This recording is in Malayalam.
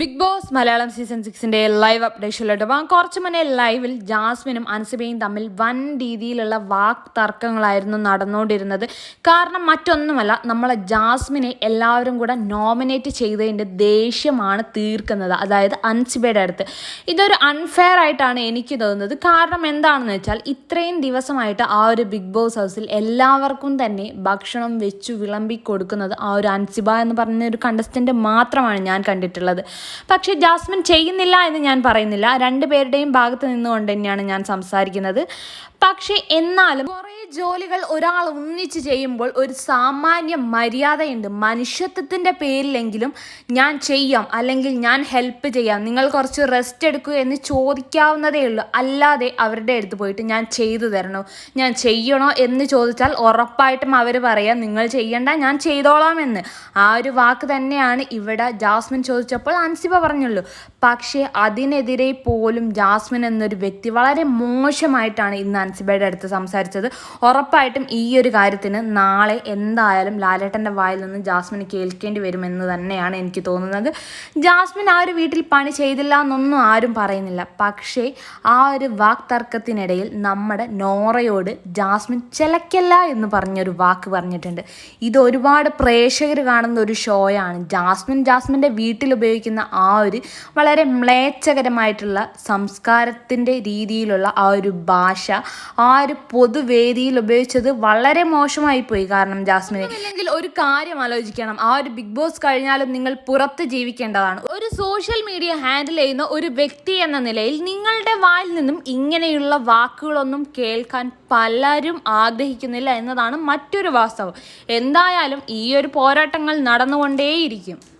ബിഗ് ബോസ് മലയാളം സീസൺ സിക്സിന്റെ ലൈവ് അപ്ഡേഷനിലോട്ട് പോകാം കുറച്ച് മുന്നേ ലൈവിൽ ജാസ്മിനും അൻസിബയും തമ്മിൽ വൻ രീതിയിലുള്ള വാക്ക് തർക്കങ്ങളായിരുന്നു നടന്നുകൊണ്ടിരുന്നത്. കാരണം മറ്റൊന്നുമല്ല നമ്മളെ ജാസ്മിനെ എല്ലാവരും കൂടെ നോമിനേറ്റ് ചെയ്തതിന്റെ ദേഷ്യമാണ് തീർക്കുന്നത്. അതായത് അൻസിബയുടെ അടുത്ത്. ഇതൊരു അൺഫെയർ ആയിട്ടാണ് എനിക്ക് തോന്നുന്നത്. കാരണം എന്താണെന്ന് വെച്ചാൽ ഇത്രയും ദിവസമായിട്ട് ആ ഒരു ബിഗ് ബോസ് ഹൗസിൽ എല്ലാവർക്കും തന്നെ ഭക്ഷണം വെച്ചു വിളമ്പി കൊടുക്കുന്നത് ആ ഒരു അൻസിബ എന്ന് പറഞ്ഞ ഒരു കണ്ടസ്റ്റന്റ് മാത്രമാണ് ഞാൻ കണ്ടിട്ടുള്ളത്. പക്ഷേ ജാസ്മിൻ ചെയ്യുന്നില്ല എന്ന് ഞാൻ പറയുന്നില്ല. രണ്ടുപേരുടെയും ഭാഗത്ത് നിന്നുകൊണ്ട് തന്നെയാണ് ഞാൻ സംസാരിക്കുന്നത്. പക്ഷേ എന്നാലും കുറേ ജോലികൾ ഒരാൾ ഒന്നിച്ച് ചെയ്യുമ്പോൾ ഒരു സാമാന്യ മര്യാദയുണ്ട്. മനുഷ്യത്വത്തിന്റെ പേരിലെങ്കിലും ഞാൻ ചെയ്യാം അല്ലെങ്കിൽ ഞാൻ ഹെൽപ്പ് ചെയ്യാം. നിങ്ങൾ കുറച്ച് റെസ്റ്റ് എടുക്കൂ എന്ന് ചോദിക്കാവുന്നതേ ഉള്ളൂ. അല്ലാതെ അവരുടെ അടുത്ത് പോയിട്ട് ഞാൻ ചെയ്തു തരണോ? ഞാൻ ചെയ്യണോ എന്ന് ചോദിച്ചാൽ ഉറപ്പായിട്ടും അവർ പറയാം നിങ്ങൾ ചെയ്യണ്ട ഞാൻ ചെയ്തോളാം എന്ന്. ആ ഒരു വാക്ക് തന്നെയാണ് ഇവിടെ ജാസ്മിൻ ചോദിച്ചപ്പോൾ അൻസിബ പറഞ്ഞുള്ളൂ. പക്ഷേ അതിനെതിരെ പോലും ജാസ്മിൻ എന്നൊരു വ്യക്തി വളരെ മോശമായിട്ടാണ് ഇന്ന് അൻസിബയുടെ അടുത്ത് സംസാരിച്ചത്. ഉറപ്പായിട്ടും ഈ ഒരു കാര്യത്തിന് നാളെ എന്തായാലും ലാലേട്ടന്റെ വായിൽ നിന്ന് ജാസ്മിന് കേൾക്കേണ്ടി വരുമെന്ന് തന്നെയാണ് എനിക്ക് തോന്നുന്നത്. ജാസ്മിൻ ആ ഒരു വീട്ടിൽ പണി ചെയ്തില്ല എന്നൊന്നും ആരും പറയുന്നില്ല. പക്ഷേ ആ ഒരു വാക്തർക്കത്തിനിടയിൽ നമ്മുടെ നോറയോട് ജാസ്മിൻ ചിലക്കല്ല എന്ന് പറഞ്ഞൊരു വാക്ക് പറഞ്ഞിട്ടുണ്ട്. ഇത് ഒരുപാട് പ്രേക്ഷകർ കാണുന്ന ഒരു ഷോയാണ്. ജാസ്മിൻ ജാസ്മിന്റെ വീട്ടിൽ ഉപയോഗിക്കുന്ന ആ ഒരു വളരെ മ്ലേച്ഛകരമായിട്ടുള്ള സംസ്കാരത്തിന്റെ രീതിയിലുള്ള ആ ഒരു ഭാഷ ആ ഒരു പൊതുവേദിയിൽ ഉപയോഗിച്ചത് വളരെ മോശമായി പോയി കാരണം ജാസ്മിൻ അല്ലെങ്കിൽ ഒരു കാര്യം ആലോചിക്കണം. ആ ഒരു ബിഗ് ബോസ് കഴിഞ്ഞാലും നിങ്ങൾ പുറത്ത് ജീവിക്കേണ്ടതാണ്. ഒരു സോഷ്യൽ മീഡിയ ഹാൻഡിൽ ചെയ്യുന്ന ഒരു വ്യക്തി എന്ന നിലയിൽ നിങ്ങളുടെ വായിൽ നിന്നും ഇങ്ങനെയുള്ള വാക്കുകളൊന്നും കേൾക്കാൻ പലരും ആഗ്രഹിക്കുന്നില്ല എന്നതാണ് മറ്റൊരു വാസ്തവം. എന്തായാലും ഈ ഒരു പോരാട്ടങ്ങൾ നടന്നുകൊണ്ടേയിരിക്കും.